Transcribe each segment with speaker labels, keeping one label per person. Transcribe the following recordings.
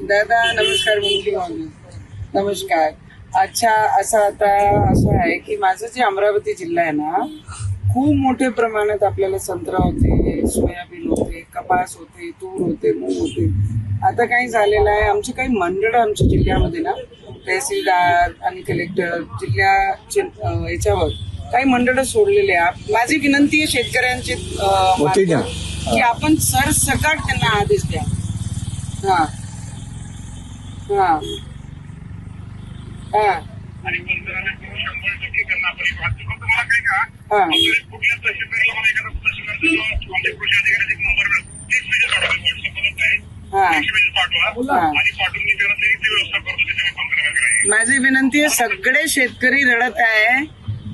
Speaker 1: दादा नमस्कार मुलगी नमस्कार. अच्छा असं आता असं आहे की माझं जे अमरावती जिल्हा आहे ना खूप मोठ्या प्रमाणात आपल्याला संत्रा होते सोयाबीन होते कपास होते तूर होते मूग होते. आता काही झालेलं आहे. आमचे काही मंडळ आमच्या जिल्ह्यामध्ये ना तहसीलदार आणि कलेक्टर जिल्ह्याचे अं, याच्यावर काही मंडळ सोडलेले आहे माझी विनंती आहे शेतकऱ्यांची. की आपण सरसकट त्यांना आदेश द्या. हा. हा. हा.
Speaker 2: आणि शंभर टक्के त्यांना आपण वाटतो फक्त मला काय का
Speaker 1: हा.
Speaker 2: कुठल्या तहसीलदारला मला एखादा आमच्या कृषी अधिकाऱ्याचा एक नंबर तीस पेजेस पाठवा.
Speaker 1: हा हा. माझी विनंती आहे सगळे शेतकरी रडत आहे.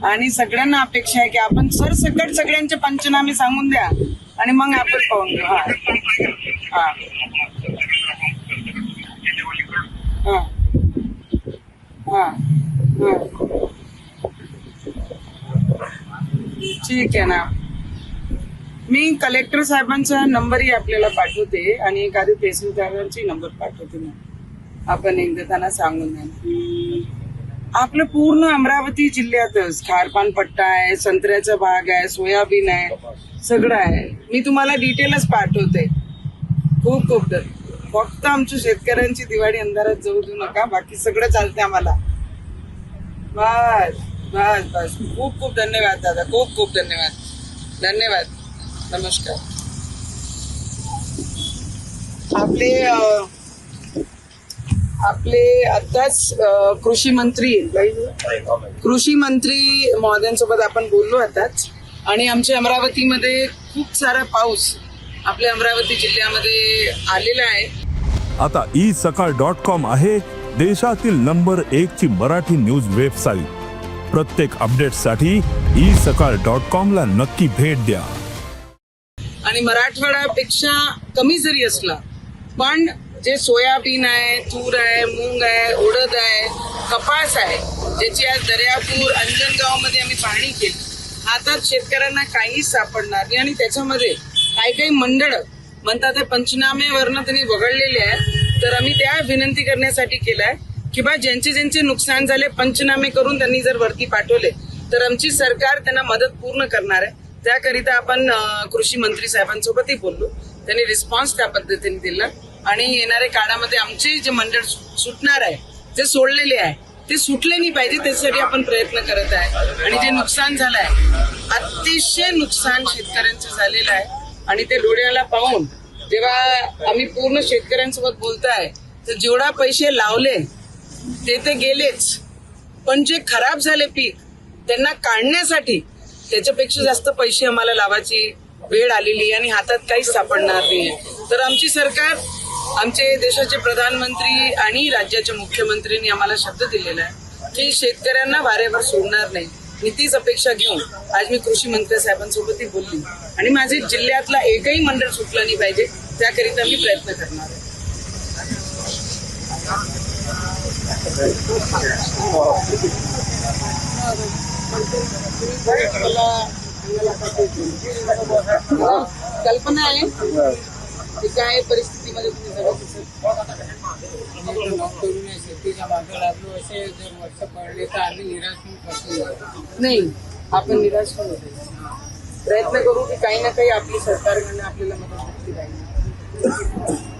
Speaker 1: आणि सगळ्यांना अपेक्षा आहे की आपण सरसकट सगळ्यांचे पंचनामे सांगून द्या. आणि मग आपण पाहून घेऊ. हा. हा. हा. हा. हा. ठीक आहे ना. मी कलेक्टर साहेबांचा नंबरही आपल्याला पाठवते आणि एखादी तहसीलदारांची नंबर पाठवते मग आपण एकदा त्यांना सांगून द्या. आपलं पूर्ण अमरावती जिल्ह्यातच. खारपान पट्टा आहे संत्र्याचा भाग आहे सोयाबीन आहे सगळं आहे. मी तुम्हाला डिटेलच पाठवते. खूप खूप धन फक्त आमच्या शेतकऱ्यांची दिवाळी अंधारात जाऊ देऊ नका. बाकी सगळं चालते आम्हाला. बस बस बस. खूप खूप धन्यवाद दादा. खूप खूप धन्यवाद. धन्यवाद. नमस्कार. आपले आपले आताच कृषी मंत्री कृषी मंत्री महोदयांसोबत आपण बोललो आताच. आणि आमच्या अमरावतीमध्ये खूप सारा पाऊस आपल्या अमरावती जिल्ह्यामध्ये आलेला आहे.
Speaker 3: आता ई सकाळ डॉट कॉम आहे देशातील नंबर एक ची मराठी न्यूज वेबसाईट प्रत्येक अपडेटसाठी ई सकाळ डॉट कॉम ला नक्की भेट द्या.
Speaker 1: आणि मराठवाड्यापेक्षा कमी जरी असला पण जे सोयाबीन आहे तूर आहे मूग आहे उडद आहे कपास आहे ज्याची आज दर्यापूर अंजनगावमध्ये आम्ही पाहणी केली. आता शेतकऱ्यांना काहीच सापडणार नाही आणि त्याच्यामध्ये काही काही मंडळ म्हणतात ते पंचनामेवरनं त्यांनी वगळलेले आहे तर आम्ही त्या विनंती करण्यासाठी केलाय की बा ज्यांचे ज्यांचे नुकसान झाले पंचनामे करून त्यांनी जर वरती पाठवले तर आमची सरकार त्यांना मदत पूर्ण करणार आहे. त्याकरिता आपण कृषी मंत्री साहेबांसोबतही बोललो. त्यांनी रिस्पॉन्स त्या पद्धतीने दिला. आणि येणाऱ्या काळामध्ये आमचे जे मंडळ सु- सुटणार आहे जे सोडलेले आहे ते सुटले नाही पाहिजे त्यासाठी आपण प्रयत्न करत आहे. आणि जे नुकसान झालं आहे अतिशय नुकसान शेतकऱ्यांचं झालेलं आहे. आणि ते डोळ्याला पाहून जेव्हा आम्ही पूर्ण शेतकऱ्यांसोबत बोलताय तर जेवढा पैसे लावले ते तर गेलेच. पण जे खराब झाले पीक त्यांना काढण्यासाठी त्याच्यापेक्षा जास्त पैसे आम्हाला लावायची वेळ आलेली आहे आणि हातात काहीच सापडणार नाही तर आमची सरकार आमचे देशाचे प्रधानमंत्री आणि राज्याच्या मुख्यमंत्र्यांनी आम्हाला शब्द दिलेला आहे की शेतकऱ्यांना वाऱ्यावर सोडणार नाही. मी तीच अपेक्षा घेऊन आज मी कृषी मंत्री साहेबांसोबतही बोलली. आणि माझे जिल्ह्यातला एकही मंडळ सुटलं नाही पाहिजे त्याकरिता मी प्रयत्न करणार आहे. कल्पना आहे? की काय परिस्थितीमध्ये तुम्ही जगत
Speaker 4: शेतीच्या मागे लागलो असे जर वर्ष पडले तर आम्ही निराश होऊन फसून
Speaker 1: नाही आपण निराश होऊ प्रयत्न करू की काही ना काही आपली सरकारकडनं आपल्याला मदत भेटली पाहिजे